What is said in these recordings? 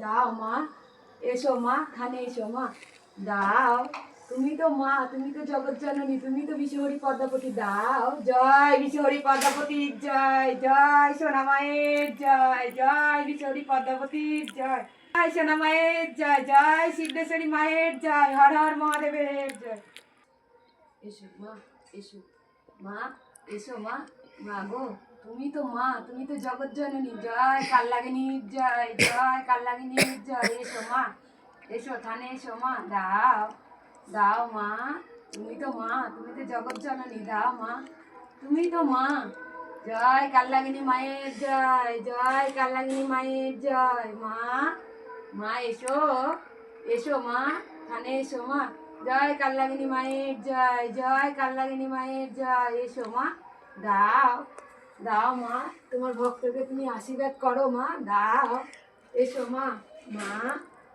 দাও মা, এসো মা খানে এসো মা। দাও। তুমি তো মা, তুমি তো জগৎ জননী, তুমি তো বিশ্বহরি পদ্মাপতি। দাও। জয় বিশ্বহরি পদ্মাপতি, জয় জয় সোনা মায়ের জয় জয় বিশ্বহরি পদ্মাপতি, জয়। জয় সোনা মায়ের জয় জয় সিদ্ধেশ্বরী মায়ের জয়, হর হর মহাদেবের জয়। এসো মা এসো। মা এসো মা মা গো। তুমি তো মা, তুমি তো জগৎ জননী। জয় কাল্লাগিনী, জয় জয় কাল্লাগিনী, জয়। এসো মা, এসো, থানে এসো মা। দাও দাও মা, তুমি তো মা, তুমি তো জগৎ জননী। দাও মা, তুমি তো মা। জয় কাল্লাগিনী মায়ের জয় জয় কাল্লাগিনী মায়ের জয়। মা মা, এসো এসো মা, থানে এসো মা। জয় কাল্লাগিনী মায়ের জয় জয় কাল্লাগিনী মায়ের জয়। এসো মা, দাও দাও মা, তোমার ভক্তকে তুমি আশীর্বাদ করো মা, দাও। এসো মা মা,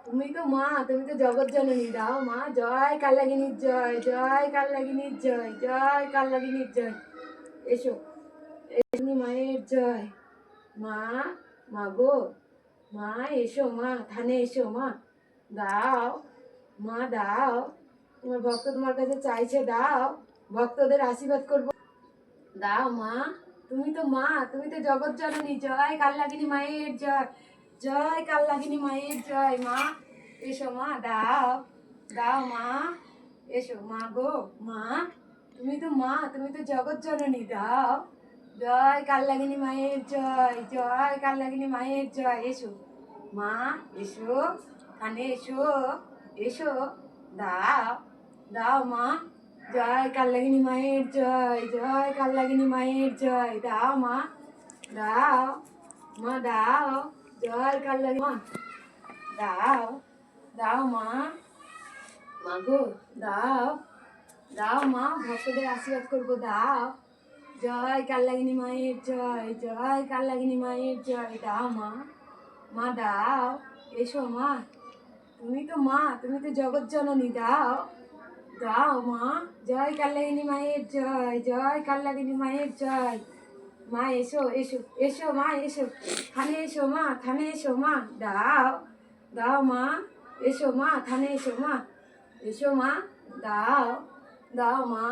তুমি তো মা, তুমি তো জগৎ জননী, দাও মা। জয় কাল্লাগিনীর জয় জয় কাল্লাগিনীর জয় জয় কাল্লাগিনীর জয়। এসো এসনি মায়ের জয়। মা মা গো, মা এসো মা, থানে এসো মা। দাও মা দাও। তোমার ভক্ত তোমার কাছে চাইছে, দাও। ভক্তদের আশীর্বাদ করব। দাও মা তুমি তো মা, তুমি তো জগৎ জননী। জয় কাল্লাগিনী মায়ের জয় জয় কাল্লাগিনী মায়ের জয়। মা, এসো মা, দাও দাও মা, এসো মা গো, মা, তুমি তো মা, তুমি তো জগৎ জননী, দাও। জয় কাল্লাগিনী মায়ের জয় জয় কাল্লাগিনী মায়ের জয়। এসো মা, এসো, কানে এসো এসো, দাও দাও মা জয় কাল্লাগিনী মায়ের জয় জয় কাল্লাগিনী মায়ের জয়। দাও মা দাও মা দাও, জয় কাল্লাগিনী মা। দাও দাও মা। মা গো, দাও দাও মা, ভক্তদের আশীর্বাদ করব, দাও। জয় কাল্লাগিনী মায়ের জয় জয় কাল্লাগিনী মায়ের জয়। দাও মা মা দাও। এসো মা, তুমি তো মা, তুমি তো জগৎ জননী, দাও। দাও মা। জয় কাল্লাগিনী মায়ের জয় জয় কাল্লাগিনী মায়ের জয়। মা, এসো এসো এসো মা, এসো। থানে এসো মা, থানে এসো মা। দাও দাও মা, এসো মা, থানে এসো মা। এসো মা, দাও দাও মা,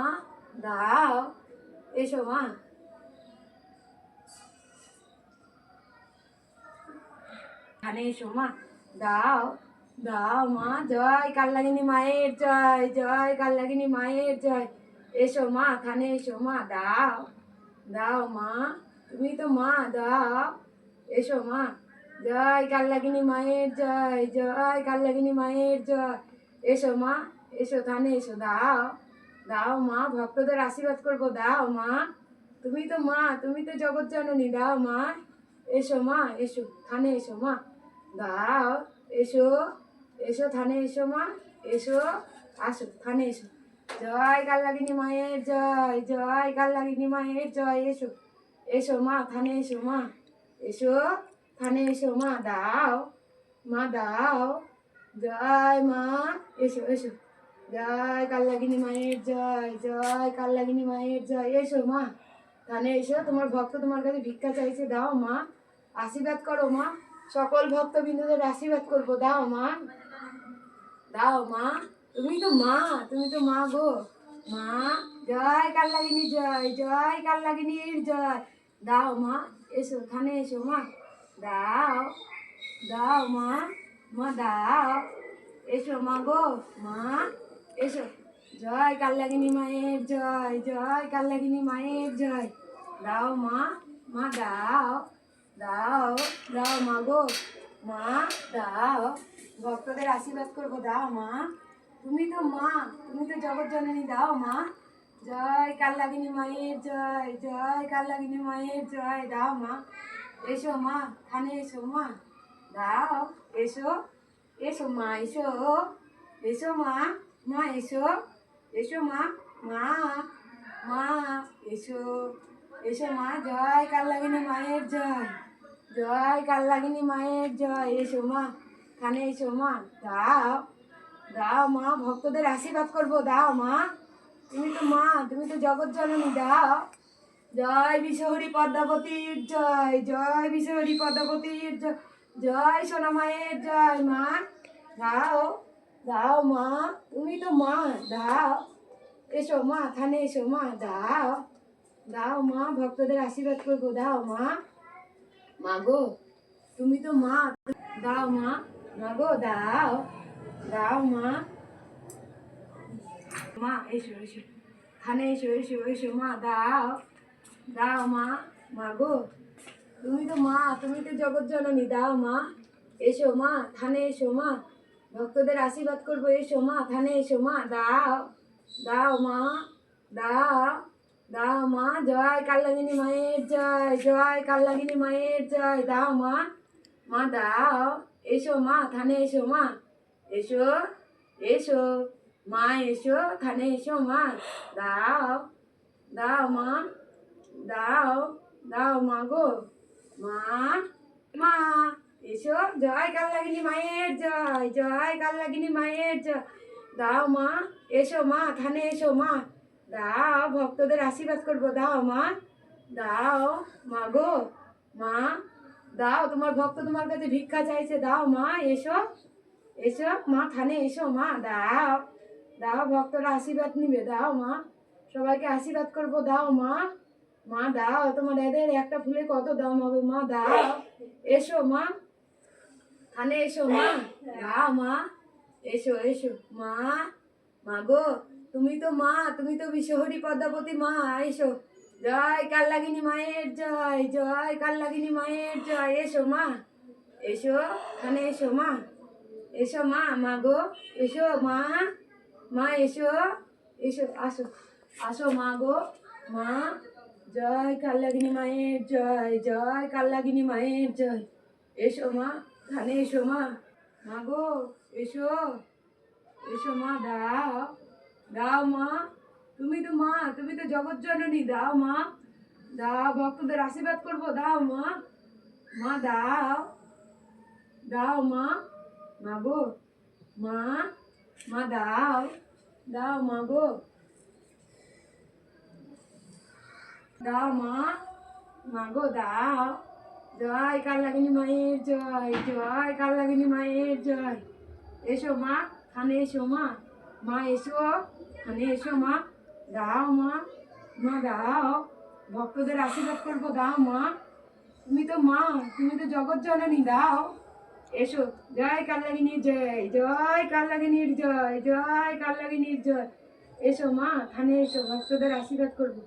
দাও, এসো মা। থানে এসো মা, দাও দাও মা, জয় কাল্লাগিনী মায়ের জয় জয় কাল্লাগিনী মায়ের জয়। এসো মা খানে এসো মা, দাও দাও মা, তুমি তো মা, দাও, এসো মা। জয় কাল্লাগিনী মায়ের জয় জয় কাল্লাগিনী মায়ের জয়। এসো মা, এসো থানে এসো, দাও দাও মা, ভক্তদের আশীর্বাদ করব, দাও মা। তুমি তো মা, তুমি তো জগৎ জননী, দাও মা। এসো মা, এসো, থানে এসো মা। দাও, এসো। এসো, থানে এসো মা, এসো, আসো, থানে এসো। জয় কাল্লাগিনী মায়ের জয় জয় কাল্লাগিনী মায়ের জয়, এসো এসো মা, থানে এসো মা, এসো, থানে এসো মা, দাও মা, দাও। জয় মা, এসো এসো। জয় কাল্লাগিনী মায়ের জয় জয় কাল্লাগিনী মায়ের জয়, এসো মা, থানে এসো। তোমার ভক্ত তোমার কাছে ভিক্ষা চাইছে, দাও মা। আশীর্বাদ করো মা। সকল ভক্তবৃন্দদের আশীর্বাদ করব, দাও মা। দাও মা, তুমি তো মা, তুমি তো মা গো। মা, জয় কাল্লাগিনী, জয় জয় কাল্লাগিনীর জয়। দাও মা, এসো খানে এসো মা। দাও দাও মা মা, দাও। এসো মা গো, মা, এসো। জয় কাল্লাগিনী মায়ের জয় জয় কাল্লাগিনী মায়ের জয়। দাও মা মা, দাও দাও দাও মা গো। মা, দাও ভক্তদের আশীর্বাদ করব। দাও মা। তুমি তো মা, তুমি তো জগৎ জননী, দাও মা। জয় কাল্লাগিনী মায়ের জয় জয় কাল্লাগিনী মায়ের জয়। দাও মা। এসো মা খানে এসো মা। দাও, এসো এসো মা, এসো। এসো মা মা, এসো। এসো মা মা মা, এসো। এসো মা, জয় কাল্লাগিনী মায়ের জয়। জয় কাল্লাগিনী মায়ের জয়। এসো মা। খানে এসো মা। দাও দাও মা, ভক্তদের আশীর্বাদ করব। দাও মা। তুমি তো মা, তুমি তো জগৎ জননী, দাও। জয় বিশ্বহরি পদ্মাবতীর জয় জয় বিশ্বহরি পদ্মাবতীর জয় জয় সোনা মায়ের জয় মা। দাও দাও মা, তুমি তো মা, দাও। এসো মা, থানে এসো মা, দাও। দাও মা, ভক্তদের আশীর্বাদ করব। দাও মা। মা গো, তুমি তো মা। দাও মা। মা গো দাও। দাও, মা। মা, এসো এসো। থানে এসো এসো এসো, মা, দাও। দাও, মা। মা গো তুমি তো মা, তুমি তো জগৎ জননী, দাও, মা। এসো, মা, থানে এসো, মা। ভক্তদের আশীর্বাদ করব, এসো, মা, থানে এসো, মা, দাও। দাও, মা, দাও। দাও, মা, জয় কাল্লাগিনী মায়ের জয় জয় কাল্লাগিনী মায়ের জয়। দাও, মা। মা, দাও। এসো মা, থানে এসো মা। এসো এসো। মা, এসো, থানে এসো মা। দাও দাও মা। দাও দাও মা গো। মা মা, এসো। জয় কাল্লাগিনী মায়ের জয় জয় কাল্লাগিনী মায়ের জয়। দাও মা, এসো মা, থানে এসো মা। দাও ভক্তদের আশীর্বাদ করব। দাও মা দাও মা গো। দাও, তোমার ভক্ত তোমার কাছে ভিক্ষা চাইছে, দাও মা, এসো এসো, মা থানে এসো, মা, দাও দাও, ভক্তরা আশীর্বাদ নিবে, দাও মা, সবাইকে আশীর্বাদ করব, দাও মা মা, দাও, তোমার এদের একটা ফুলে কত দাম হবে, মা, দাও, এসো মা, থানে এসো মা, দাও মা, এসো এসো, মা মা গো, তুমি তো মা, তুমি তো বিশ্বহরি পদ্মাবতী মা, এসো জয় কাল্লাগিনী মায়ের জয় জয় কাল্লাগিনী মায়ের জয়। এসো মা, এসো থানে এসো মা এসো মা মা গো, এসো মা মা এসো এসো, আসো আসো মা গো, মা, জয় কাল্লাগিনী মায়ের জয় জয় কাল্লাগিনী মায়ের জয়। এসো মা ধানে এসো মা মা গো, এসো এসো মা, দাও দাও মা তুমি তো মা, তুমি তো জগৎ জননী, দাও মা। দাও, ভক্তদের আশীর্বাদ করব, দাও মা। মা, দাও। দাও মা। মা গো। মা মা, দাও। দাও মা গো। দাও মা। মা গো, দাও। জয় কাল্লাগিনী মায়ের জয় জয় কাল্লাগিনী মায়ের জয়। এসো মা খানে এসো মা। মা, এসো। খানে এসো মা। দাও মা। মা, দাও। ভক্তদের আশীর্বাদ করব, দাও মা। তুমি তো মা, তুমি তো জগৎ জননী, দাও। এসো। জয় কাল্লাগিনীর জয়। জয় কাল্লাগিনীর জয়। জয় কাল্লাগিনীর জয়। এসো মা, থানে এসো। ভক্তদের আশীর্বাদ করব।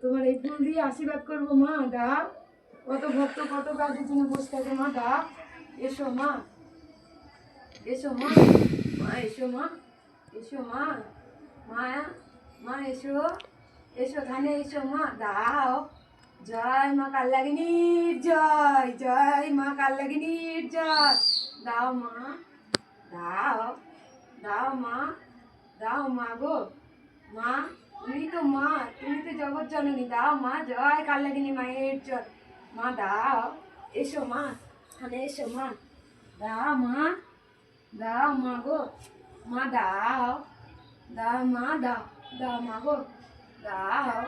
তোমার এই ফুল দিয়ে আশীর্বাদ করব মা, দাও। কত ভক্ত, কত কাজের জন্য বসে থাকে মা, দাও। এসো মা। এসো মা। মা, এসো মা। এসো মা। মা মা, এসো। এসো থানে এসো মা। দাও জয় মা কাল্লাগিনীর জয় জয় মা কাল্লাগিনীর জয়। দাও মা দাও দাও মা দাও মা গো। মা, তুমি তো মা, তুমি তো জগৎ জননী। দাও মা, জয় কাল্লাগিনী মায়ের জয়। মা দাও এসো মা থানে এসো মা। দাও মা দাও মা গো। মা দাও দাও মা দাও দাও মা গো। দাও।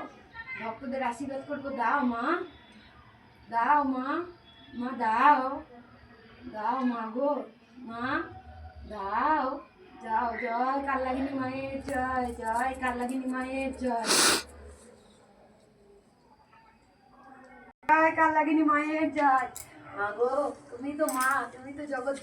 ভক্তদের আশীর্বাদ করব। দাও মা। দাও মা। মা, দাও। দাও মা গো। মা, দাও। যাও, জয় কাল্লাগিনী মায়ের জয় জয় কাল্লাগিনী মায়ের জয়। জয় কাল্লাগিনী মায়ের জয়। মা গো, তুমি তো মা, তুমি তো জগৎ